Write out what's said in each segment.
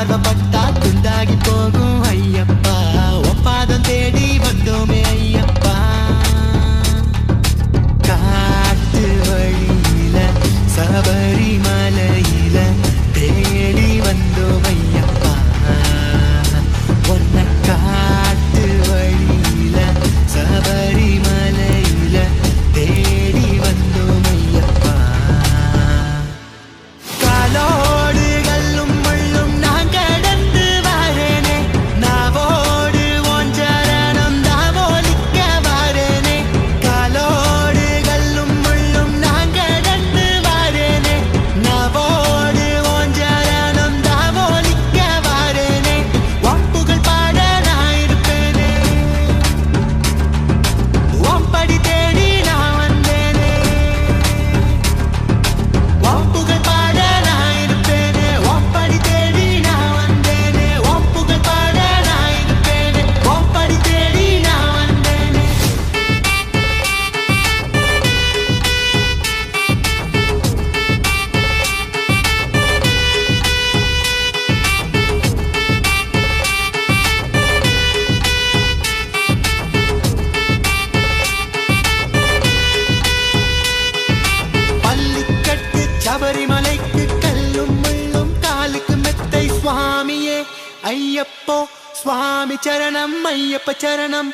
inside the अय्यपो स्वामिचरणम् Ayyappa चरणम्।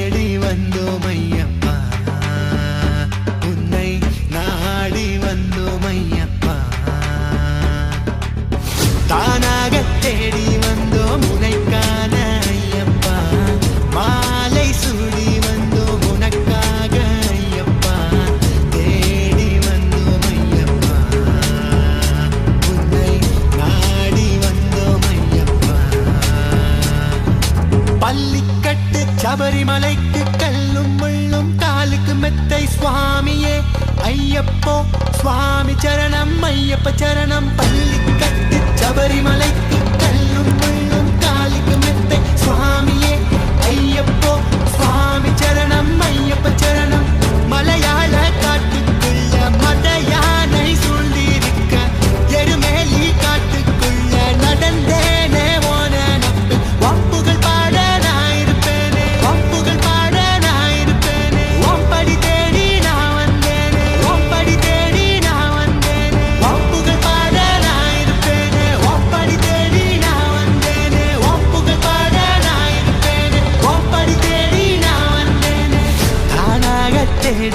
தேடி வந்தோம் అయ్యప్ప చరణం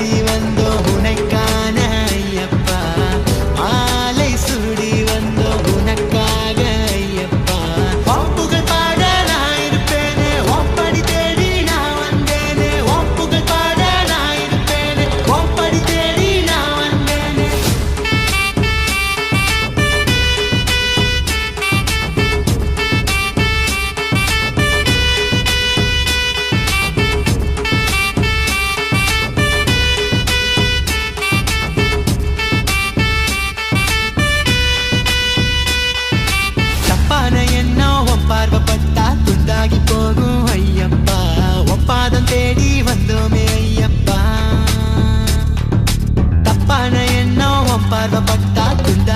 தேடி வந்தோ உனைக்க பாரப்பட்டா துண்டா